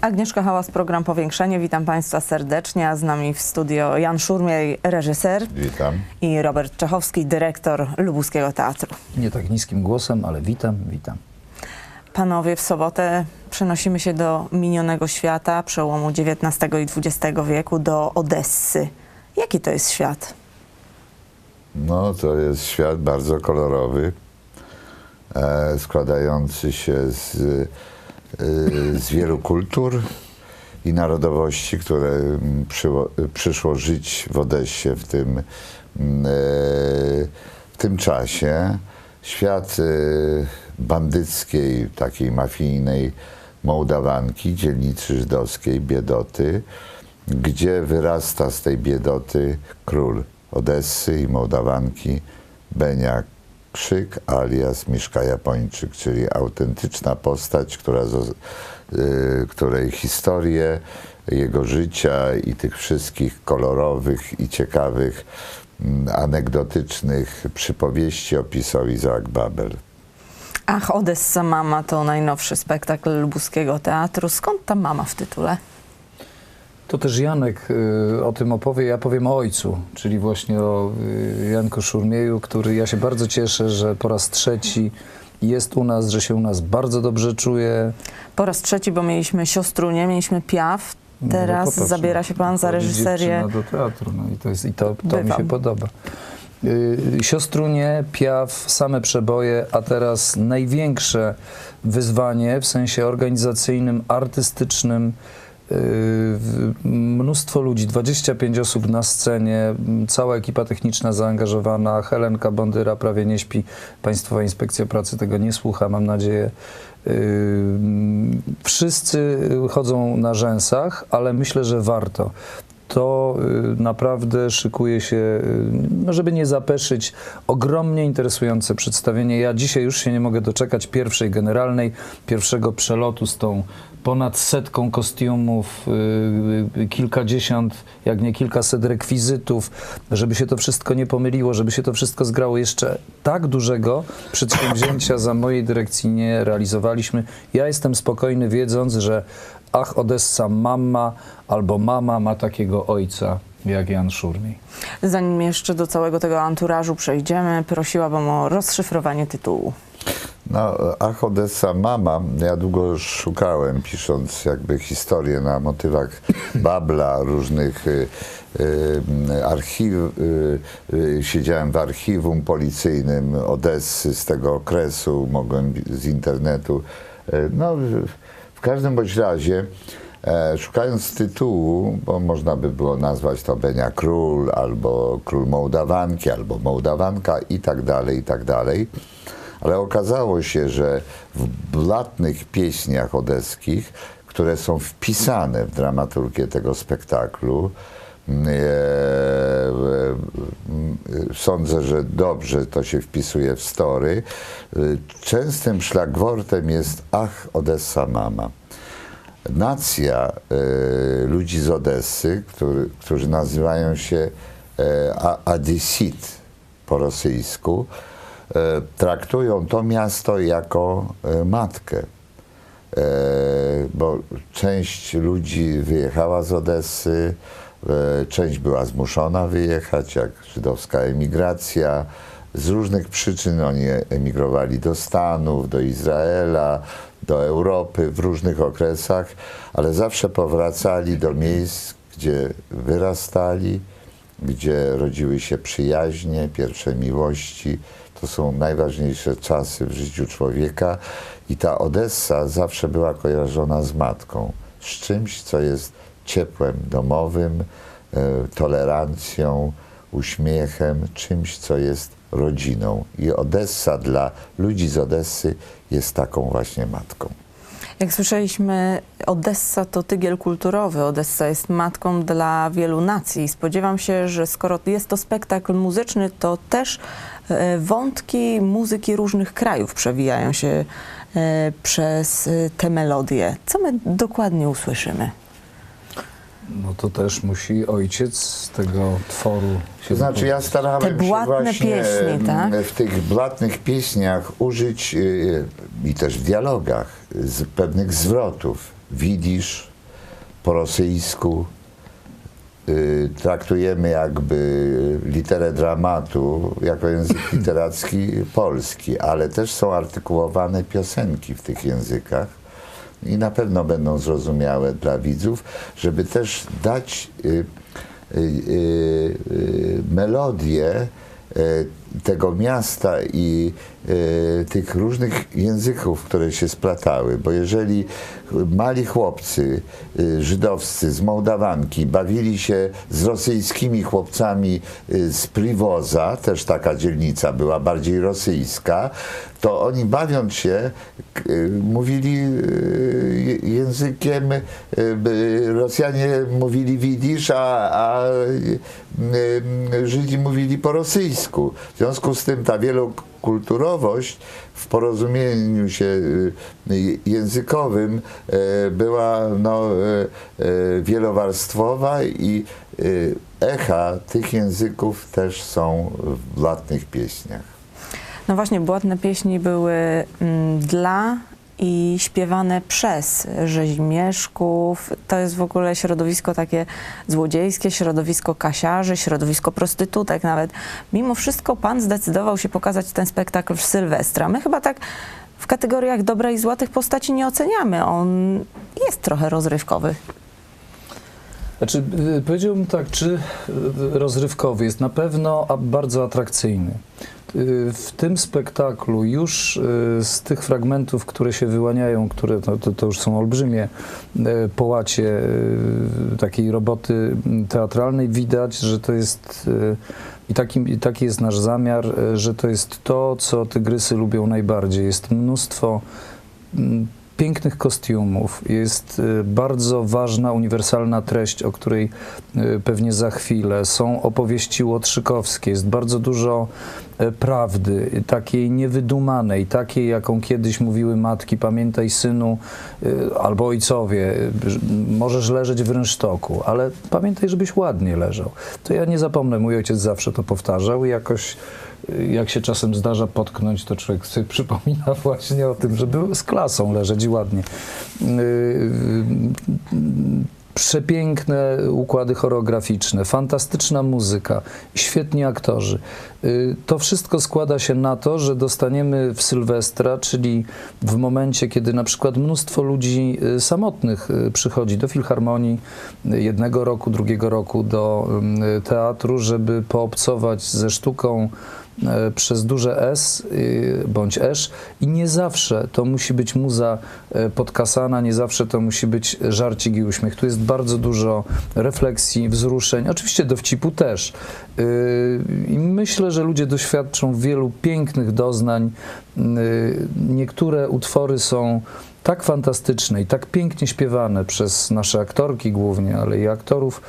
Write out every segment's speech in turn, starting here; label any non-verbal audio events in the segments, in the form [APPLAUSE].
Agnieszka Hałas, program Powiększenie. Witam Państwa serdecznie. A z nami w studio Jan Szurmiej, reżyser Witam. i Robert Czechowski, dyrektor Lubuskiego Teatru. Nie tak niskim głosem, ale witam, witam. Panowie, w sobotę przenosimy się do minionego świata, przełomu XIX i XX wieku, do Odessy. Jaki to jest świat? No, to jest świat bardzo kolorowy, e, składający się z, e, z wielu kultur i narodowości, które mm, przyło, przyszło żyć w Odessie w tym, mm, e, w tym czasie. Świat e, bandyckiej, takiej mafijnej Mołdawanki, dzielnicy żydowskiej, biedoty, gdzie wyrasta z tej biedoty król Odessy i Mołdawanki Benia Krzyk alias Miszka Japończyk, czyli autentyczna postać, która, y, której historię jego życia i tych wszystkich kolorowych i ciekawych, mm, anegdotycznych przypowieści opisał Izaak Babel. Ach, Odessa Mama to najnowszy spektakl Lubuskiego Teatru. Skąd ta mama w tytule? To też Janek y, o tym opowie, ja powiem o ojcu, czyli właśnie o y, Janku Szurmieju, który ja się bardzo cieszę, że po raz trzeci jest u nas, że się u nas bardzo dobrze czuje. Po raz trzeci, bo mieliśmy Siostrunię, mieliśmy Piaf. Teraz No, popatrz, zabiera no, się pan za reżyserię. do teatru, no i to, jest, i to, to mi się podoba. Y, Siostrunie, Piaf, same przeboje, a teraz największe wyzwanie w sensie organizacyjnym, artystycznym. Mnóstwo ludzi, 25 osób na scenie, cała ekipa techniczna zaangażowana, Helenka Bondyra prawie nie śpi, Państwowa Inspekcja Pracy tego nie słucha, mam nadzieję. Wszyscy chodzą na rzęsach, ale myślę, że warto. To y, naprawdę szykuje się, y, no żeby nie zapeszyć, ogromnie interesujące przedstawienie. Ja dzisiaj już się nie mogę doczekać pierwszej generalnej, pierwszego przelotu z tą ponad setką kostiumów, y, y, kilkadziesiąt, jak nie kilkaset rekwizytów, żeby się to wszystko nie pomyliło, żeby się to wszystko zgrało. Jeszcze tak dużego przedsięwzięcia za mojej dyrekcji nie realizowaliśmy. Ja jestem spokojny, wiedząc, że ach, Odessa mama albo mama ma takiego ojca jak Jan Szurmiej. Zanim jeszcze do całego tego anturażu przejdziemy, prosiłabym o rozszyfrowanie tytułu. No, Ach Odessa Mama, ja długo szukałem, pisząc jakby historię na motywach [COUGHS] Babla, różnych y, y, archiw, y, y, siedziałem w archiwum policyjnym Odessy z tego okresu, mogłem z internetu. Y, no, w- każdym bądź razie, e, szukając tytułu, bo można by było nazwać to Benia Król, albo Król Mołdawanki, albo Mołdawanka i tak dalej, i tak dalej. Ale okazało się, że w blatnych pieśniach odeskich, które są wpisane w dramaturgię tego spektaklu, mm, e, mm, sądzę, że dobrze to się wpisuje w story. Y, Częstym szlagwortem jest Ach, Odessa mama. Nacja e, ludzi z Odessy, który, którzy nazywają się e, A- Adesit po rosyjsku, traktują to miasto jako e, matkę. E, bo część ludzi wyjechała z Odessy, e, część była zmuszona wyjechać, jak żydowska emigracja. Z różnych przyczyn oni emigrowali do Stanów, do Izraela, do Europy w różnych okresach, ale zawsze powracali do miejsc, gdzie wyrastali, gdzie rodziły się przyjaźnie, pierwsze miłości. To są najważniejsze czasy w życiu człowieka i ta Odessa zawsze była kojarzona z matką, z czymś, co jest ciepłem domowym, e, tolerancją, uśmiechem, czymś, co jest rodziną. I Odessa dla ludzi z Odessy jest taką właśnie matką. Jak słyszeliśmy, Odessa to tygiel kulturowy. Odessa jest matką dla wielu nacji. Spodziewam się, że skoro jest to spektakl muzyczny, to też e, wątki muzyki różnych krajów przewijają się e, przez e, te melodie. Co my dokładnie usłyszymy? No to też musi ojciec z tego tworu się To znaczy ja starałem Te się właśnie pieśni, em, tak? w tych blatnych pieśniach użyć y, i też w dialogach z pewnych zwrotów. Widzisz, po rosyjsku. Y, traktujemy jakby literę dramatu jako język [CLEARS THROAT] literacki polski, ale też są artykułowane piosenki w tych językach i na pewno będą zrozumiałe dla widzów, żeby też dać y, y, y, y, melodię y, tego miasta i tych różnych języków, które się splatały, bo jeżeli mali chłopcy y, żydowscy z Mołdawanki bawili się z rosyjskimi chłopcami y, z Priwoza, też taka dzielnica była bardziej rosyjska, to oni bawiąc się y, mówili y, językiem, y, y, Rosjanie mówili widzisz, a, a y, y, Żydzi mówili po rosyjsku. W związku z tym ta wielokulturowość w porozumieniu się y, y, językowym y, była no, wielowarstwowa i echa tych języków też są w latnych pieśniach. No właśnie, błotne pieśni były mm, dla i śpiewane przez rzezimieszków. To jest w ogóle środowisko takie złodziejskie, środowisko kasiarzy, środowisko prostytutek nawet. Mimo wszystko pan zdecydował się pokazać ten spektakl w Sylwestra. My chyba tak w kategoriach dobre i zła tych postaci nie oceniamy. On jest trochę rozrywkowy. Znaczy, y, powiedziałbym tak, czy y, rozrywkowy jest na pewno bardzo atrakcyjny. Y, W tym spektaklu już y, z tych fragmentów, które się wyłaniają, które to, to, to już są olbrzymie y, połacie takiej roboty mm, teatralnej, widać, że to jest i taki, i taki jest nasz zamiar, że to jest to, co tygrysy lubią najbardziej. Jest mnóstwo mm, pięknych kostiumów, jest bardzo ważna, uniwersalna treść, o której pewnie za chwilę. Są opowieści łotrzykowskie, jest bardzo dużo prawdy, y, takiej niewydumanej, takiej, jaką kiedyś mówiły matki, pamiętaj synu, y, albo ojcowie, że możesz leżeć w rynsztoku, ale pamiętaj, żebyś ładnie leżał. To ja nie zapomnę, mój ojciec zawsze to powtarzał i jakoś jak się czasem zdarza potknąć, to człowiek sobie [LAUGHS] przypomina właśnie o tym, żeby z klasą leżeć ładnie. Przepiękne układy choreograficzne, fantastyczna muzyka, świetni aktorzy. Yy, To wszystko składa się na to, że dostaniemy w Sylwestra, czyli w momencie, kiedy na przykład mnóstwo ludzi yy, samotnych yy, przychodzi do filharmonii jednego roku, drugiego roku do teatru, żeby poobcować ze sztuką przez duże S y, bądź esz i nie zawsze to musi być muza podkasana, nie zawsze to musi być żarcik i uśmiech. Tu jest bardzo dużo refleksji, wzruszeń, oczywiście dowcipu też. Y, I myślę, że ludzie doświadczą wielu pięknych doznań. Y, Niektóre utwory są tak fantastyczne i tak pięknie śpiewane przez nasze aktorki głównie, ale i aktorów,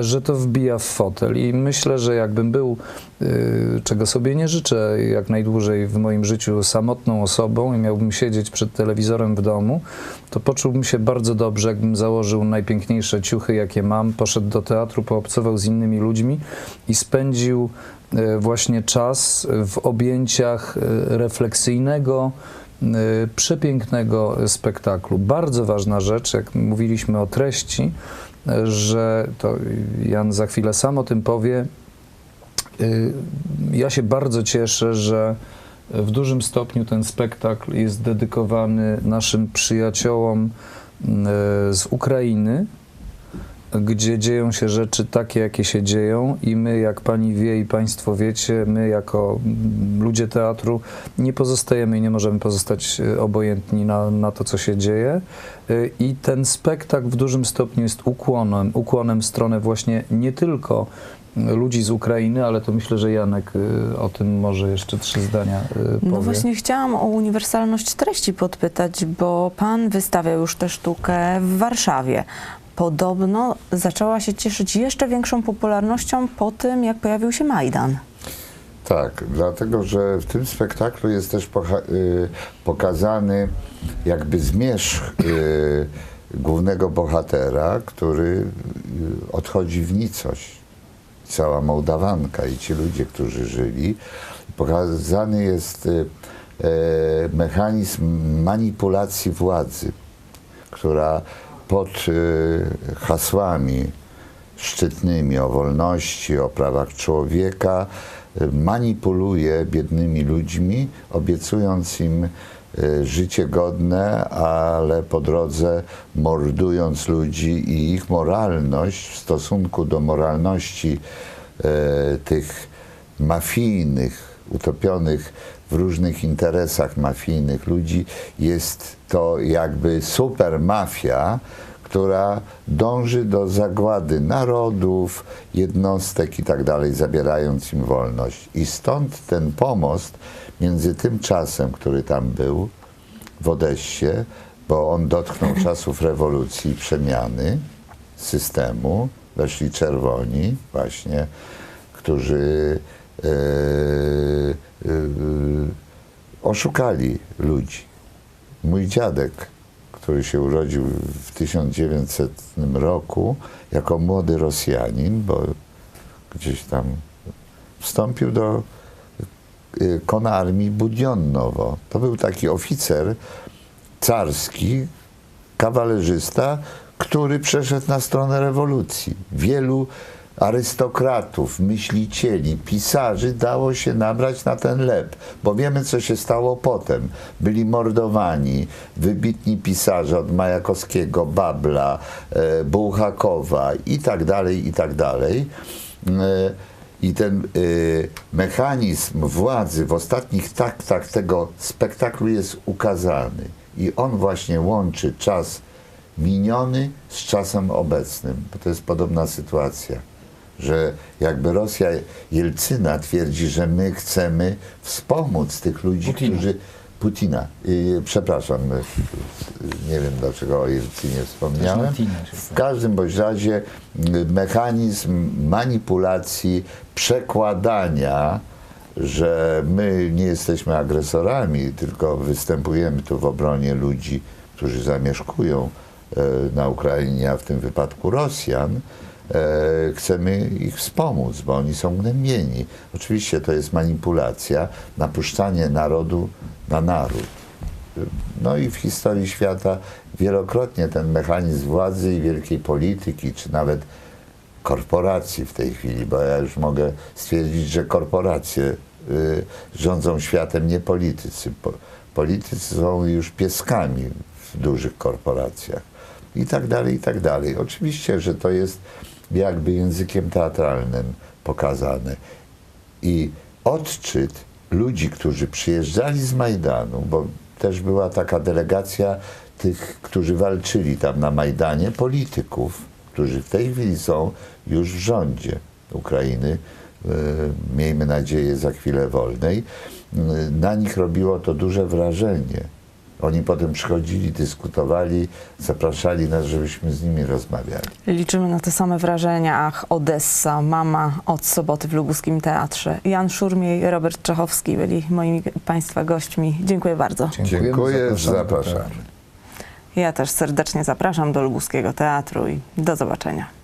że to wbija w fotel. I myślę, że jakbym był, y, czego sobie nie życzę, jak najdłużej w moim życiu samotną osobą i miałbym siedzieć przed telewizorem w domu, to poczułbym się bardzo dobrze, jakbym założył najpiękniejsze ciuchy, jakie mam, poszedł do teatru, poobcował z innymi ludźmi i spędził e, właśnie czas w objęciach e, refleksyjnego, przepięknego spektaklu. Bardzo ważna rzecz, jak mówiliśmy o treści, e, że to Jan za chwilę sam o tym powie. Y, Ja się bardzo cieszę, że w dużym stopniu ten spektakl jest dedykowany naszym przyjaciołom y, z Ukrainy, gdzie dzieją się rzeczy takie, jakie się dzieją, i my, jak pani wie i państwo wiecie, my, jako ludzie teatru, nie pozostajemy i nie możemy pozostać y, obojętni na, na to, co się dzieje. Y, I ten spektakl w dużym stopniu jest ukłonem, ukłonem w stronę właśnie nie tylko ludzi z Ukrainy, ale to myślę, że Janek y, o tym może jeszcze trzy zdania y, powie. No właśnie chciałam o uniwersalność treści podpytać, bo pan wystawiał już tę sztukę w Warszawie. Podobno zaczęła się cieszyć jeszcze większą popularnością po tym, jak pojawił się Majdan. Tak, dlatego że w tym spektaklu jest też y, pokazany jakby zmierzch y, głównego bohatera, który y, odchodzi w nicość. Cała Mołdawanka i ci ludzie, którzy żyli. Pokazany jest y, mechanizm manipulacji władzy, która pod y, hasłami szczytnymi o wolności, o prawach człowieka y, manipuluje biednymi ludźmi, obiecując im y, życie godne, ale po drodze mordując ludzi i ich moralność w stosunku do moralności tych mafijnych, utopionych w różnych interesach mafijnych ludzi, jest to jakby super mafia, która dąży do zagłady narodów, jednostek i tak dalej, zabierając im wolność. I stąd ten pomost między tym czasem, który tam był w Odessie, bo on dotknął [LAUGHS] czasów rewolucji przemiany systemu, weszli czerwoni właśnie, którzy oszukali ludzi. Mój dziadek, który się urodził w 1900 roku jako młody Rosjanin, bo gdzieś tam wstąpił do y, kona armii Budionnowo. To był taki oficer carski, kawalerzysta, który przeszedł na stronę rewolucji. Wielu arystokratów, myślicieli, pisarzy dało się nabrać na ten lep, bo wiemy, co się stało potem. Byli mordowani wybitni pisarze od Majakowskiego, Babla, e, Bułhakowa i tak dalej, i tak dalej. E, I ten y, mechanizm władzy w ostatnich taktach tego spektaklu jest ukazany. I on właśnie łączy czas miniony z czasem obecnym. Bo to jest podobna sytuacja, że jakby Rosja Jelcyna twierdzi, że my chcemy wspomóc tych ludzi, Putina. którzy. Putina. Y, przepraszam, y, nie wiem dlaczego o Jelcynie wspomniałem. W każdym bądź razie y, mechanizm manipulacji, przekładania, że my nie jesteśmy agresorami, tylko występujemy tu w obronie ludzi, którzy zamieszkują e, na Ukrainie, a w tym wypadku Rosjan, chcemy ich wspomóc, bo oni są gnębieni. Oczywiście to jest manipulacja, napuszczanie narodu na naród. No i w historii świata wielokrotnie ten mechanizm władzy i wielkiej polityki, czy nawet korporacji w tej chwili, bo ja już mogę stwierdzić, że korporacje y, rządzą światem, nie politycy. Po, politycy są już pieskami w dużych korporacjach. I tak dalej, i tak dalej. Oczywiście, że to jest jakby językiem teatralnym pokazane. I odczyt ludzi, którzy przyjeżdżali z Majdanu, bo też była taka delegacja tych, którzy walczyli tam na Majdanie, polityków, którzy w tej chwili są już w rządzie Ukrainy, e, miejmy nadzieję za chwilę wolnej, e, na nich robiło to duże wrażenie. Oni potem przychodzili, dyskutowali, zapraszali nas, żebyśmy z nimi rozmawiali. Liczymy na te same wrażenia. Ach, Odessa, mama od soboty w Lubuskim Teatrze. Jan Szurmiej, Robert Czechowski byli moimi Państwa gośćmi. Dziękuję bardzo. Dziękujemy, Dziękuję, zapraszamy. Ja też serdecznie zapraszam do Lubuskiego Teatru i do zobaczenia.